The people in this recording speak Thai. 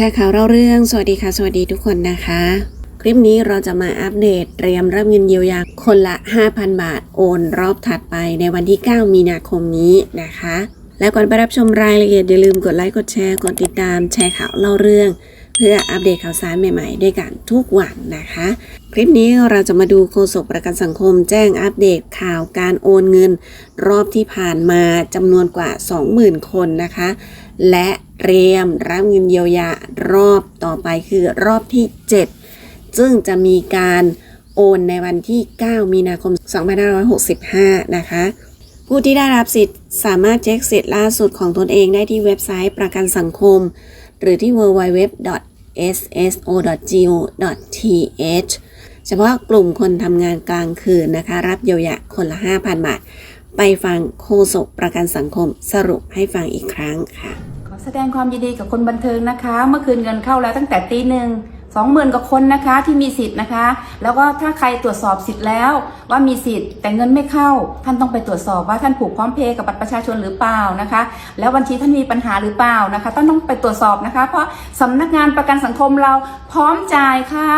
แชร์ข่าวเล่าเรื่อง สวัสดีค่ะ สวัสดีทุกคนนะคะ คลิปนี้เราจะมาอัปเดตเตรียมรับเงินเยียวยาคนละ 5,000 บาทโอนรอบถัดไปในวันที่ 9 มีนาคมนี้นะคะ และก่อนไปรับชมรายละเอียดอย่าลืมกดไลค์ กดแชร์ กดติดตามแชร์ข่าวเล่าเรื่อง เพื่ออัปเดตข่าวสารใหม่ๆ ด้วยกันทุกวันนะคะ คลิปนี้เราจะมาดูโฆษกประกันสังคมแจ้งอัปเดตข่าวการโอนเงิน รอบที่ผ่านมาจำนวนกว่า 20,000 คนนะคะ และเตรียมรับเงินเยียวยารอบต่อไปคือรอบที่ 7 ซึ่งจะมีการโอนในวันที่ 9 มีนาคม 2565 นะคะ ผู้ที่ได้รับสิทธิ์สามารถเช็คสิทธิ์ล่าสุดของตนเองได้ที่เว็บไซต์ประกันสังคม หรือที่ www.sso.go.th เฉพาะกลุ่มคนทำงานกลางคืนนะคะ รับเยียวยาคนละ 5,000 บาท ไปฟังโฆษกประกันสังคมสรุปให้ฟังอีกครั้งค่ะ ขอแสดงความยินดีกับคนบันเทิงนะคะ เมื่อคืนเงินเข้าแล้วตั้งแต่ตีหนึ่ง สองหมื่นกว่าคนนะคะที่มีสิทธิ์นะคะ แล้วก็ถ้าใครตรวจสอบสิทธิ์แล้ว ว่ามีสิทธิ์แต่เงินไม่เข้า ท่านต้องไปตรวจสอบว่าท่านผูกพร้อมเพย์กับบัตรประชาชนหรือเปล่านะคะ แล้วบัญชีท่านมีปัญหาหรือเปล่านะคะต้องต้องไปตรวจสอบนะคะ เพราะสำนักงานประกันสังคมเราพร้อมจ่ายค่ะ